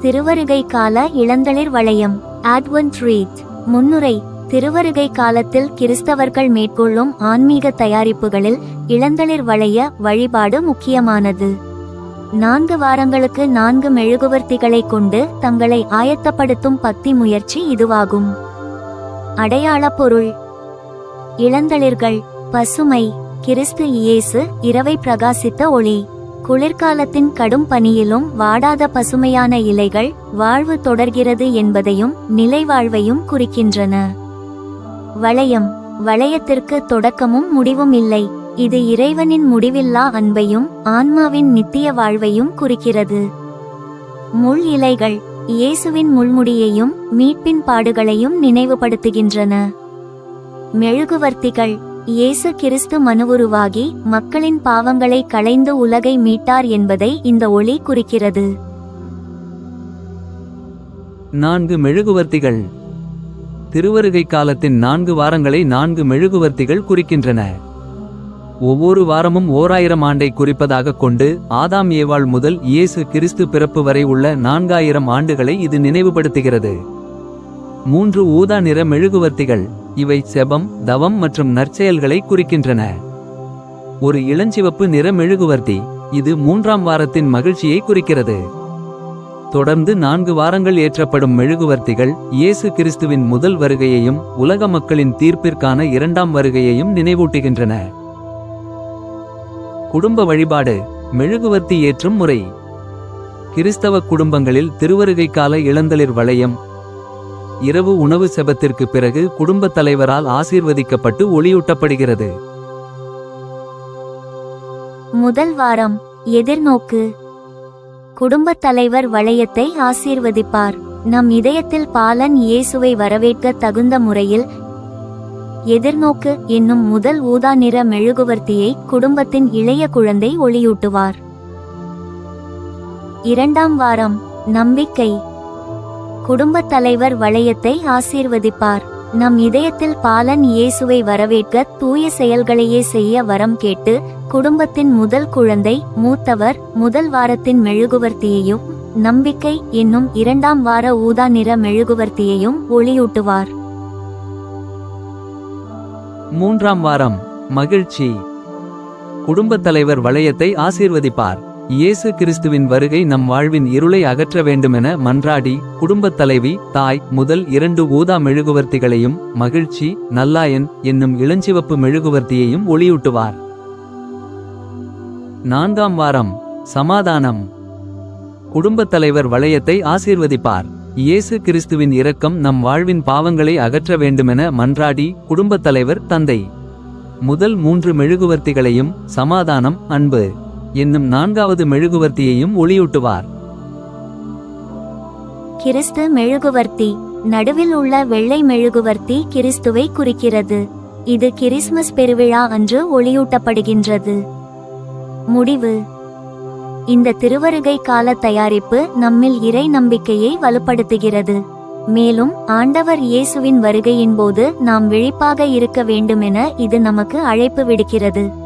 திருவருகை கால இளந்தளிர் வளையம். ஆட்வன்ட் முன்னுரை. திருவருகை காலத்தில் கிறிஸ்தவர்கள் மேற்கொள்ளும் ஆன்மீக தயாரிப்புகளில் இளந்தளிர் வளைய வழிபாடு முக்கியமானது. நான்கு வாரங்களுக்கு நான்கு மெழுகுவர்த்திகளை கொண்டு தங்களை ஆயத்தப்படுத்தும் பக்தி முயற்சி இதுவாகும். அடையாள பொருள். இளந்தளிர்கள். பசுமை. கிறிஸ்து இயேசு இரவை பிரகாசித்த ஒளி. குளிர்காலத்தின் கடும் பனியிலும் வாடாத பசுமையான இலைகள் வாழ்வு தொடர்கிறது என்பதையும் நிலைவாழ்வையும் குறிக்கின்றன. வளையம். வளையத்திற்கு தொடக்கமும் முடிவும் இல்லை. இது இறைவனின் முடிவில்லா அன்பையும் ஆன்மாவின் நித்திய வாழ்வையும் குறிக்கிறது. முள் இலைகள். இயேசுவின் முள்முடியையும் மீட்பின் பாடுகளையும் நினைவுபடுத்துகின்றன. மெழுகுவர்த்திகள். இயேசு கிறிஸ்து மனுவுருவாகி மக்களின் பாவங்களை களைந்து உலகை மீட்டார் என்பதை இந்த ஒளி குறிக்கிறது. நான்கு மெழுகுவர்த்திகள். திருவருகை காலத்தின் நான்கு வாரங்களை நான்கு மெழுகுவர்த்திகள் குறிக்கின்றன. ஒவ்வொரு வாரமும் ஓராயிரம் ஆண்டை குறிப்பதாக கொண்டு ஆதாம் ஏவாள் முதல் இயேசு கிறிஸ்து பிறப்பு வரை உள்ள நான்காயிரம் ஆண்டுகளை இது நினைவுபடுத்துகிறது. மூன்று ஊதா நிற மெழுகுவர்த்திகள். இவை செபம் தவம் மற்றும் நற்செயல்களை குறிக்கின்றன. ஒரு இளஞ்சிவப்பு நிற மெழுகுவர்த்தி இது மூன்றாம் வாரத்தின் மகிழ்ச்சியை குறிக்கிறது. தொடர்ந்து நான்கு வாரங்கள் ஏற்றப்படும் மெழுகுவர்த்திகள் இயேசு கிறிஸ்துவின் முதல் வருகையையும் உலக மக்களின் தீர்ப்பிற்கான இரண்டாம் வருகையையும் நினைவூட்டுகின்றன. குடும்ப வழிபாடு மெழுகுவர்த்தி ஏற்றும் முறை. கிறிஸ்தவ குடும்பங்களில் திருவருகை கால இளந்தளிர் வளையம் இரவு உணவு செபத்திற்கு பிறகு குடும்பத் தலைவரால் ஆசீர்வதிக்கப்பட்டு ஒளியூட்டப்படுகிறது. முதல் வாரம் எதிர்நோக்கு. குடும்பத் தலைவர் வளையத்தை ஆசீர்வதிப்பார். நம் இதயத்தில் பாலன் இயேசுவை வரவேற்க தகுந்த முறையில் எதிர்நோக்கு என்னும் முதல் ஊதா நிற மெழுகுவர்த்தியை குடும்பத்தின் இளைய குழந்தை ஒளியூட்டுவார். இரண்டாம் வாரம் நம்பிக்கை. குடும்பத் தலைவர் வளையத்தை ஆசீர்வதிப்பார். நம் இதயத்தில் பாலன் இயேசுவை வரவேற்க தூய செயல்களையே செய்ய வரம் கேட்டு குடும்பத்தின் முதல் குழந்தை மூத்தவர் முதல் வாரத்தின் மெழுகுவர்த்தியையும் நம்பிக்கை என்னும் இரண்டாம் வார ஊதா நிற மெழுகுவர்த்தியையும் ஒளியூட்டுவார். மூன்றாம் வாரம் மகிழ்ச்சி. குடும்பத் தலைவர் வளையத்தை ஆசீர்வதிப்பார். இயேசு கிறிஸ்துவின் வருகை நம் வாழ்வின் இருளை அகற்ற வேண்டுமென மன்றாடி குடும்பத் தலைவி தாய் முதல் இரண்டு ஊதா மெழுகுவர்த்திகளையும் மகிழ்ச்சி நல்லாயன் என்னும் இளஞ்சிவப்பு மெழுகுவர்த்தியையும் ஒளியூட்டுவார். நான்காம் வாரம் சமாதானம். குடும்பத் தலைவர் வளையத்தை ஆசீர்வதிப்பார். இயேசு கிறிஸ்துவின் இரக்கம் நம் வாழ்வின் பாவங்களை அகற்ற வேண்டுமென மன்றாடி குடும்பத் தலைவர் தந்தை. முதல் மூன்று மெழுகுவர்த்திகளையும் சமாதானம் அன்பு. என்னும் நான்காவது மெழுகுவர்த்தியையும் ஒளியூட்டுவார். கிறிஸ்து மெழுகுவர்த்தி நடுவில் உள்ள வெள்ளை மெழுகுவர்த்தி கிறிஸ்துவை குறிக்கிறது. இது கிறிஸ்மஸ் பெருவிழா அன்று ஒளியூட்டப்படுகின்றது. முடிவு. இந்த திருவருகை கால தயாரிப்பு நம்மில் இறை நம்பிக்கையை வலுப்படுத்துகிறது. மேலும் ஆண்டவர் இயேசுவின் வருகையின் போது நாம் விழிப்பாக இருக்க வேண்டுமென இது நமக்கு அழைப்பு விடுக்கிறது.